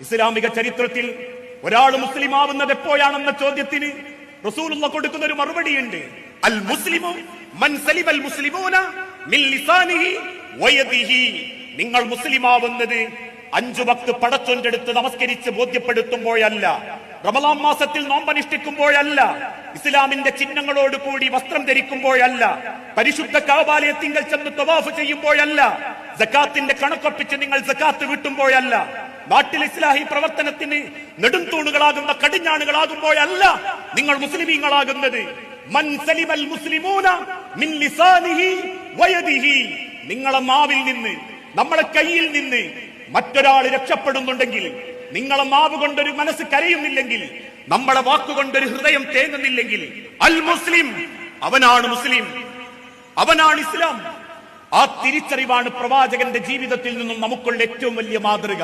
ഇസ്ലാമിക ചരിത്രത്തിൽ ഒരാൾ മുസ്ലിം ആവുന്നത് എപ്പോഴാണെന്ന ചോദ്യത്തിന് റസൂലുള്ള കൊടുക്കുന്ന ഒരു മറുപടിയുണ്ട്. അൽ മുസ്ലിമു മൻ സലിമൽ മുസ്ലിമൂന മിൻ നിങ്ങൾ മുസ്ലിം ആവുന്നത് അഞ്ചു ഭക്ത് പടച്ചൊണ്ടെടുത്ത് നമസ്കരിച്ച് ബോധ്യപ്പെടുത്തുമ്പോഴല്ല റമലാം മാസത്തിൽ നോമ്പനുഷ്ഠിക്കുമ്പോഴല്ല ഇസ്ലാമിന്റെ ചിഹ്നങ്ങളോട് കൂടി വസ്ത്രം ധരിക്കുമ്പോഴല്ല പരിശുദ്ധ കാബാലയത്തിങ്കൽ ചെന്ന് തവാഫ് ചെയ്യുമ്പോഴല്ല ജക്കാത്തിന്റെ കണക്കൊപ്പിച്ച് നിങ്ങൾ ജക്കാത്ത് വീട്ടുമ്പോഴല്ല നാട്ടിൽ ഇസ്ലാഹി പ്രവർത്തനത്തിന് നെടും തൂണുകളാകുന്ന കടിഞ്ഞാണുകളാകുമ്പോഴല്ല നിങ്ങൾ മുസ്ലിമീങ്ങളാകുന്നത്. മൻ സലിമൽ മുസ്ലിമൂന മിൻ നിങ്ങളെ മാവിൽ നിന്ന് നമ്മളെ കയ്യിൽ നിന്ന് മറ്റൊരാൾ രക്ഷപ്പെടുന്നുണ്ടെങ്കിൽ നിങ്ങളെ മാവ് കൊണ്ടൊരു മനസ്സ് കരയുന്നില്ലെങ്കിൽ നമ്മളെ വാക്കുകൊണ്ടൊരു ഹൃദയം തേങ്ങുന്നില്ലെങ്കിൽ അൽ മുസ്ലിം അവനാണ് മുസ്ലിം അവനാണ് ഇസ്ലാം. ആ തിരിച്ചറിവാണ് പ്രവാചകന്റെ ജീവിതത്തിൽ നിന്നും നമുക്കുള്ള ഏറ്റവും വലിയ മാതൃക.